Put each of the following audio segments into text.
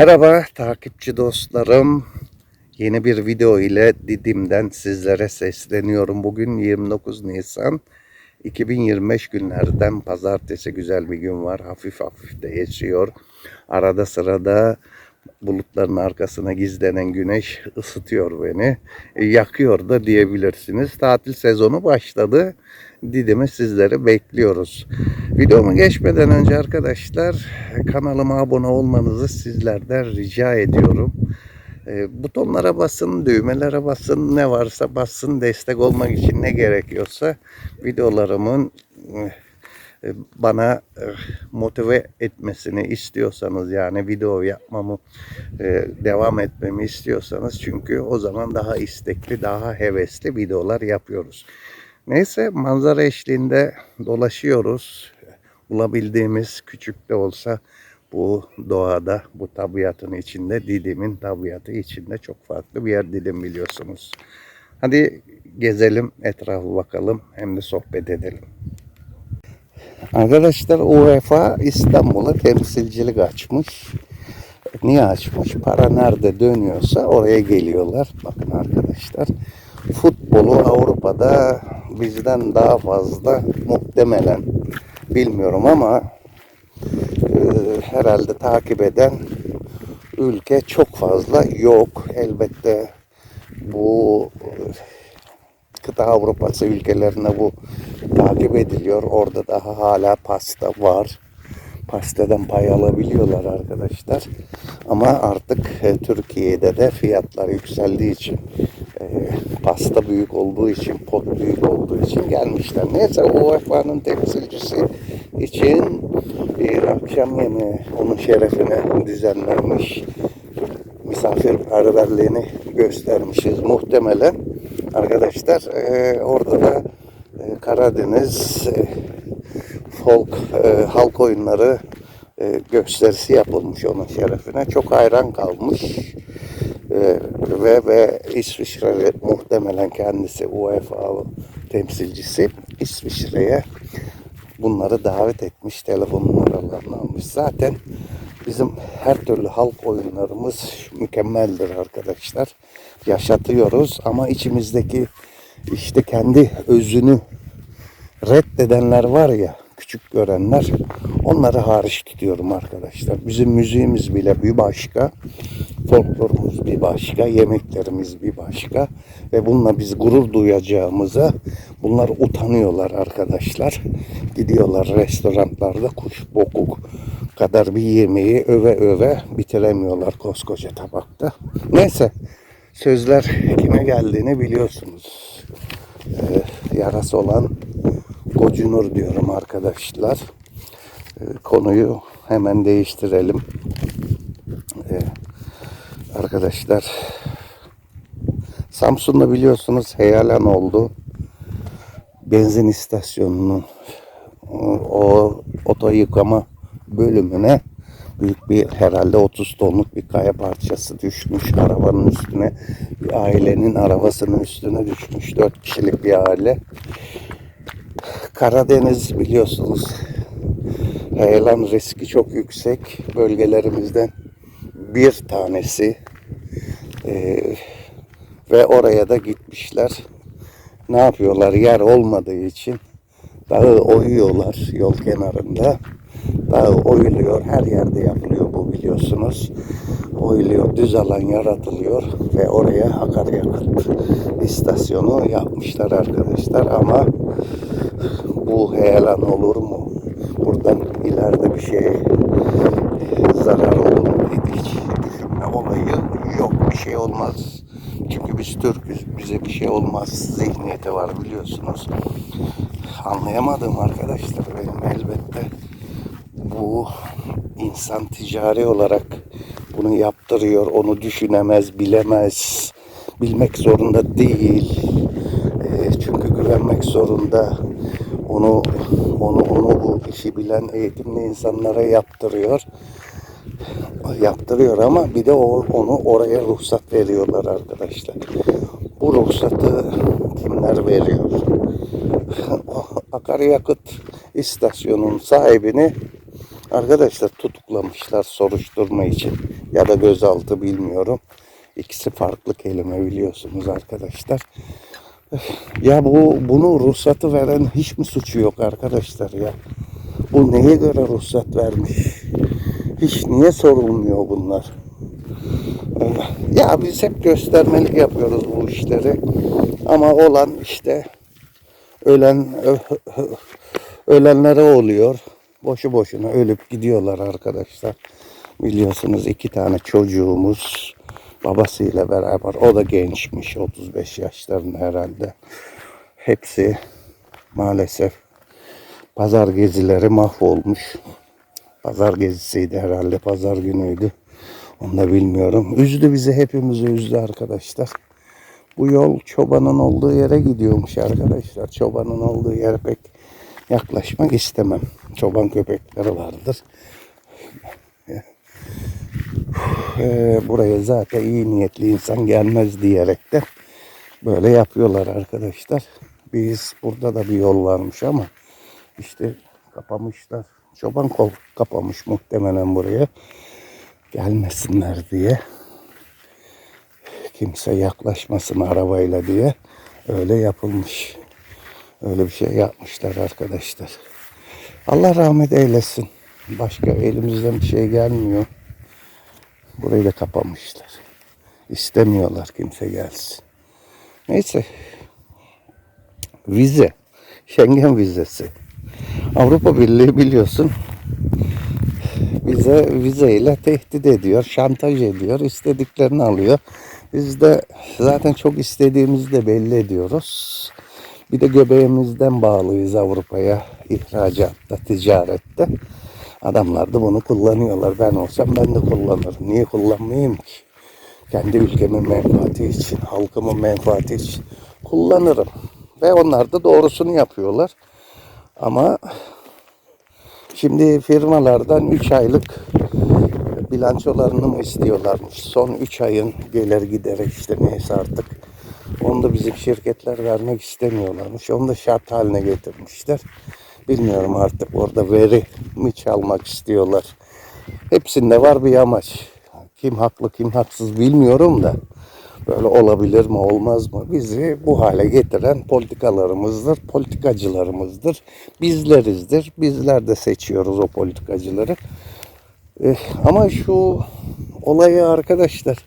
Merhaba takipçi dostlarım. Yeni bir video ile Didim'den sizlere sesleniyorum. Bugün 29 Nisan 2025 günlerden pazartesi güzel bir gün var. Hafif hafif de esiyor. Arada sırada bulutların arkasına gizlenen güneş ısıtıyor beni. E, Yakıyor da diyebilirsiniz. Tatil sezonu başladı. Didim'i sizleri bekliyoruz. Videomu geçmeden önce arkadaşlar kanalıma abone olmanızı sizlerden rica ediyorum. E, butonlara basın, düğmelere basın, ne varsa basın destek olmak için ne gerekiyorsa videolarımın bana e, motive etmesini istiyorsanız yani video yapmamı e, devam etmemi istiyorsanız çünkü o zaman daha istekli, daha hevesli videolar yapıyoruz. Neyse manzara eşliğinde dolaşıyoruz. Bulabildiğimiz küçük de olsa bu doğada, bu tabiatın içinde, Didim'in tabiatı içinde çok farklı bir yer Didim biliyorsunuz. Hadi gezelim, etrafı bakalım, hem de sohbet edelim. Arkadaşlar UEFA İstanbul'a temsilcilik açmış. Niye açmış? Para nerede dönüyorsa oraya geliyorlar. Bakın arkadaşlar. Futbolu Avrupa'da bizden daha fazla muhtemelen bilmiyorum ama e, herhalde takip eden ülke çok fazla yok. Elbette bu kıta Avrupası ülkelerine bu takip ediliyor. Orada daha hala pasta var. Pastadan pay alabiliyorlar arkadaşlar. Ama artık e, Türkiye'de de fiyatlar yükseldiği için e, pasta büyük olduğu için, pot büyük olduğu için gelmişler. Neyse UEFA'nın temsilcisi için bir akşam yemeği onun şerefine düzenlenmiş misafirperverliğini göstermişiz muhtemelen. Arkadaşlar e, orada da e, Karadeniz e, folk e, halk oyunları e, gösterisi yapılmış onun şerefine. Çok hayran kalmış. E, ve ve İsviçre muhtemelen kendisi UEFA temsilcisi İsviçre'ye bunları davet etmiş. Telefon numaralarını almış. Zaten bizim her türlü halk oyunlarımız mükemmeldir arkadaşlar. Yaşatıyoruz ama içimizdeki işte kendi özünü reddedenler var ya küçük görenler onları hariç tutuyorum arkadaşlar. Bizim müziğimiz bile bir başka, folklorumuz bir başka, yemeklerimiz bir başka ve bununla biz gurur duyacağımıza bunlar utanıyorlar arkadaşlar. Gidiyorlar restoranlarda kuş boku kadar bir yemeği öve öve bitiremiyorlar koskoca tabakta. Neyse sözler kime geldiğini biliyorsunuz. Ee, yarası olan gocunur diyorum arkadaşlar. Ee, konuyu hemen değiştirelim. Ee, arkadaşlar Samsun'da biliyorsunuz heyalan oldu. Benzin istasyonunun o oto yıkama bölümüne büyük bir herhalde 30 tonluk bir kaya parçası düşmüş arabanın üstüne. Bir ailenin arabasının üstüne düşmüş. 4 kişilik bir aile. Karadeniz biliyorsunuz heyelan riski çok yüksek bölgelerimizden bir tanesi Ee, ve oraya da gitmişler. Ne yapıyorlar? Yer olmadığı için dağı oyuyorlar yol kenarında. Dağı oyuluyor. Her yerde yapılıyor bu biliyorsunuz. Oyuluyor. Düz alan yaratılıyor ve oraya akaryakıt istasyonu yapmışlar arkadaşlar ama bu heyelan olur mu? Buradan ileride bir şey zarar olur mu? Hiç düşünme olayı yok. Bir şey olmaz. Çünkü biz Türk'üz. Bize bir şey olmaz. Zihniyeti var biliyorsunuz. Anlayamadım arkadaşlar benim elbette bu insan ticari olarak bunu yaptırıyor. Onu düşünemez, bilemez. Bilmek zorunda değil. E, çünkü güvenmek zorunda. Onu onu onu bu işi bilen eğitimli insanlara yaptırıyor. Yaptırıyor ama bir de onu oraya ruhsat veriyorlar arkadaşlar. Bu ruhsatı kimler veriyor? Akaryakıt istasyonun sahibini Arkadaşlar tutuklamışlar soruşturma için ya da gözaltı bilmiyorum. İkisi farklı kelime biliyorsunuz arkadaşlar. Ya bu bunu ruhsatı veren hiç mi suçu yok arkadaşlar ya? Bu neye göre ruhsat vermiş? Hiç niye sorulmuyor bunlar? Ya biz hep göstermelik yapıyoruz bu işleri. Ama olan işte ölen ölenlere oluyor. Boşu boşuna ölüp gidiyorlar arkadaşlar. Biliyorsunuz iki tane çocuğumuz babasıyla beraber. O da gençmiş. 35 yaşlarında herhalde. Hepsi maalesef pazar gezileri mahvolmuş. Pazar gezisiydi herhalde. Pazar günüydü. Onu da bilmiyorum. Üzdü bizi hepimizi üzdü arkadaşlar. Bu yol çobanın olduğu yere gidiyormuş arkadaşlar. Çobanın olduğu yere pek yaklaşmak istemem. Çoban köpekleri vardır. Ee, buraya zaten iyi niyetli insan gelmez diyerek de böyle yapıyorlar arkadaşlar. Biz burada da bir yol varmış ama işte kapamışlar. Çoban kol kapamış muhtemelen buraya. Gelmesinler diye. Kimse yaklaşmasın arabayla diye. Öyle yapılmış. Öyle bir şey yapmışlar arkadaşlar. Allah rahmet eylesin. Başka elimizden bir şey gelmiyor. Burayı da kapamışlar. İstemiyorlar kimse gelsin. Neyse. Vize. Schengen vizesi. Avrupa Birliği biliyorsun bize vizeyle tehdit ediyor, şantaj ediyor, istediklerini alıyor. Biz de zaten çok istediğimizi de belli ediyoruz. Bir de göbeğimizden bağlıyız Avrupa'ya ihracatta, ticarette. Adamlar da bunu kullanıyorlar. Ben olsam ben de kullanırım. Niye kullanmayayım ki? Kendi ülkemin menfaati için, halkımın menfaati için kullanırım. Ve onlar da doğrusunu yapıyorlar. Ama şimdi firmalardan 3 aylık bilançolarını mı istiyorlarmış? Son 3 ayın gelir gideri işte neyse artık. Onu da bizim şirketler vermek istemiyorlarmış. Onu da şart haline getirmişler. Bilmiyorum artık orada veri mi çalmak istiyorlar. Hepsinde var bir amaç. Kim haklı kim haksız bilmiyorum da. Böyle olabilir mi olmaz mı? Bizi bu hale getiren politikalarımızdır, politikacılarımızdır. Bizlerizdir. Bizler de seçiyoruz o politikacıları. Eh, ama şu olayı arkadaşlar,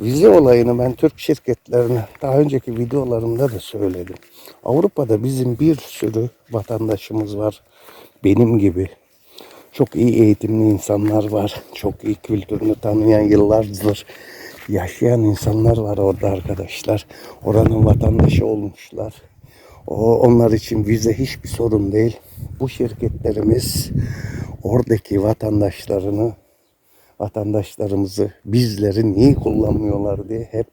vize olayını ben Türk şirketlerine daha önceki videolarımda da söyledim. Avrupa'da bizim bir sürü vatandaşımız var. Benim gibi. Çok iyi eğitimli insanlar var. Çok iyi kültürünü tanıyan yıllardır yaşayan insanlar var orada arkadaşlar. Oranın vatandaşı olmuşlar. O, onlar için vize hiçbir sorun değil. Bu şirketlerimiz oradaki vatandaşlarını, vatandaşlarımızı, bizleri niye kullanmıyorlar diye hep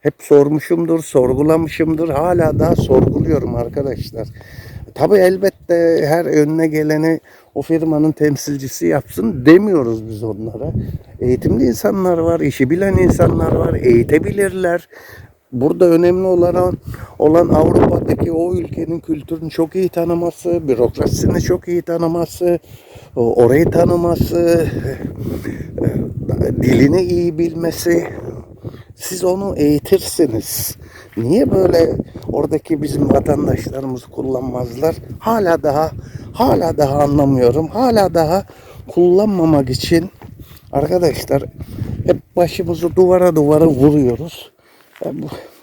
hep sormuşumdur, sorgulamışımdır. Hala daha sorguluyorum arkadaşlar. Tabii elbette her önüne geleni o firmanın temsilcisi yapsın demiyoruz biz onlara. Eğitimli insanlar var, işi bilen insanlar var, eğitebilirler. Burada önemli olan olan Avrupa'daki o ülkenin kültürünü çok iyi tanıması, bürokrasisini çok iyi tanıması, orayı tanıması, dilini iyi bilmesi. Siz onu eğitirsiniz. Niye böyle oradaki bizim vatandaşlarımız kullanmazlar? Hala daha hala daha anlamıyorum. Hala daha kullanmamak için arkadaşlar hep başımızı duvara duvara vuruyoruz.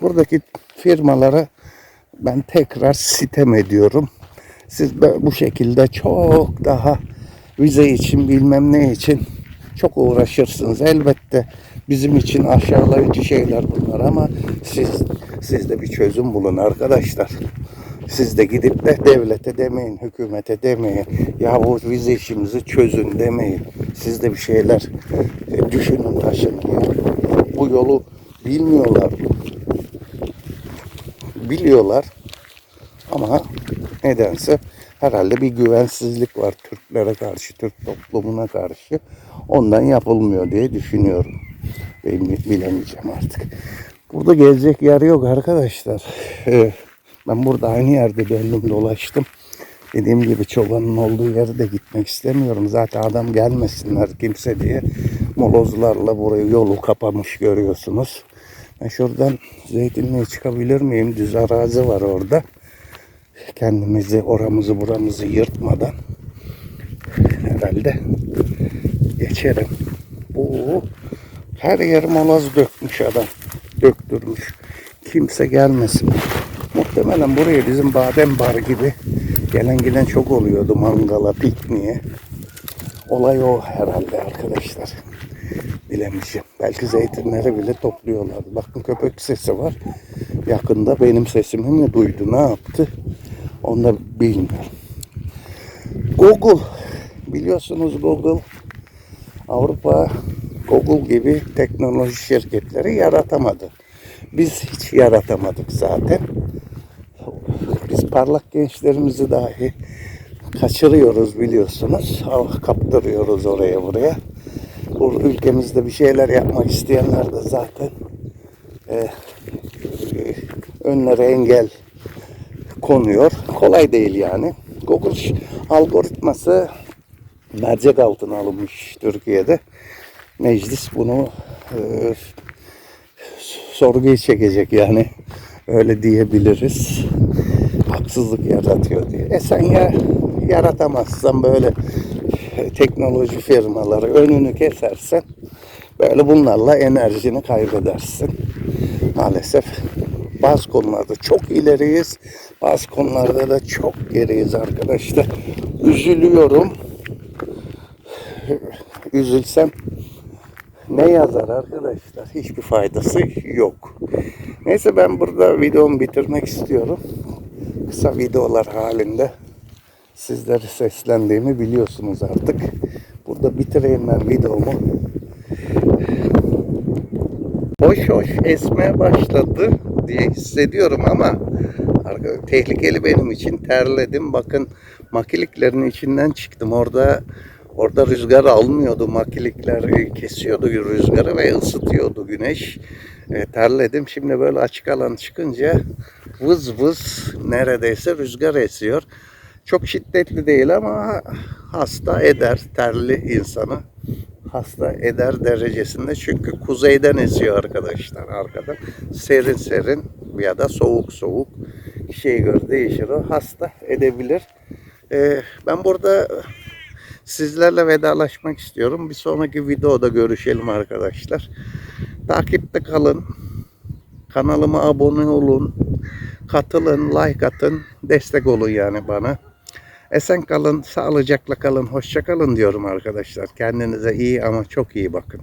Buradaki firmalara ben tekrar sitem ediyorum. Siz bu şekilde çok daha vize için bilmem ne için çok uğraşırsınız. Elbette bizim için aşağılayıcı şeyler bunlar ama siz siz de bir çözüm bulun arkadaşlar. Siz de gidip de devlete demeyin, hükümete demeyin. Ya bu vize işimizi çözün demeyin. Siz de bir şeyler e, düşünün taşının. Bu yolu bilmiyorlar. Biliyorlar ama nedense herhalde bir güvensizlik var Türklere karşı, Türk toplumuna karşı. Ondan yapılmıyor diye düşünüyorum. Ben bilemeyeceğim artık. Burada gezecek yer yok arkadaşlar. Ee, ben burada aynı yerde döndüm dolaştım. Dediğim gibi çobanın olduğu yere de gitmek istemiyorum. Zaten adam gelmesinler kimse diye molozlarla burayı yolu kapamış görüyorsunuz. Ben şuradan zeytinliğe çıkabilir miyim? Düz arazi var orada. Kendimizi oramızı buramızı yırtmadan herhalde geçerim. Bu her yer moloz dökmüş adam. Döktürmüş. Kimse gelmesin. Muhtemelen buraya bizim badem bar gibi gelen giden çok oluyordu mangala, pikniğe. Olay o herhalde arkadaşlar. Bilemeyeceğim. Belki zeytinleri bile topluyorlar. Bakın köpek sesi var. Yakında benim sesimi mi duydu, ne yaptı? Onu da bilmiyorum. Google. Biliyorsunuz Google Avrupa Google gibi teknoloji şirketleri yaratamadı. Biz hiç yaratamadık zaten. Biz parlak gençlerimizi dahi kaçırıyoruz biliyorsunuz. Kaptırıyoruz oraya buraya. Bu ülkemizde bir şeyler yapmak isteyenler de zaten e, önlere engel konuyor. Kolay değil yani. Google algoritması mercek altına alınmış Türkiye'de. Meclis bunu e, sorguya çekecek yani. Öyle diyebiliriz. Haksızlık yaratıyor diye. E sen ya yaratamazsan böyle teknoloji firmaları önünü kesersen böyle bunlarla enerjini kaybedersin. Maalesef bazı konularda çok ileriyiz. Bazı konularda da çok geriyiz arkadaşlar. Üzülüyorum. Üzülsem ne yazar arkadaşlar? Hiçbir faydası yok. Neyse ben burada videomu bitirmek istiyorum. Kısa videolar halinde sizlere seslendiğimi biliyorsunuz artık. Burada bitireyim ben videomu. Hoş hoş esmeye başladı diye hissediyorum ama tehlikeli benim için terledim. Bakın makiliklerin içinden çıktım. Orada orada rüzgar almıyordu. Makilikler kesiyordu rüzgarı ve ısıtıyordu güneş. E, terledim. Şimdi böyle açık alan çıkınca vız vız neredeyse rüzgar esiyor. Çok şiddetli değil ama hasta eder terli insanı. Hasta eder derecesinde çünkü kuzeyden esiyor arkadaşlar arkada. Serin serin ya da soğuk soğuk kişiye göre değişir o. Hasta edebilir. Ee, ben burada sizlerle vedalaşmak istiyorum. Bir sonraki videoda görüşelim arkadaşlar. Takipte kalın. Kanalıma abone olun. Katılın, like atın. Destek olun yani bana. Esen kalın, sağlıcakla kalın, hoşça kalın diyorum arkadaşlar. Kendinize iyi ama çok iyi bakın.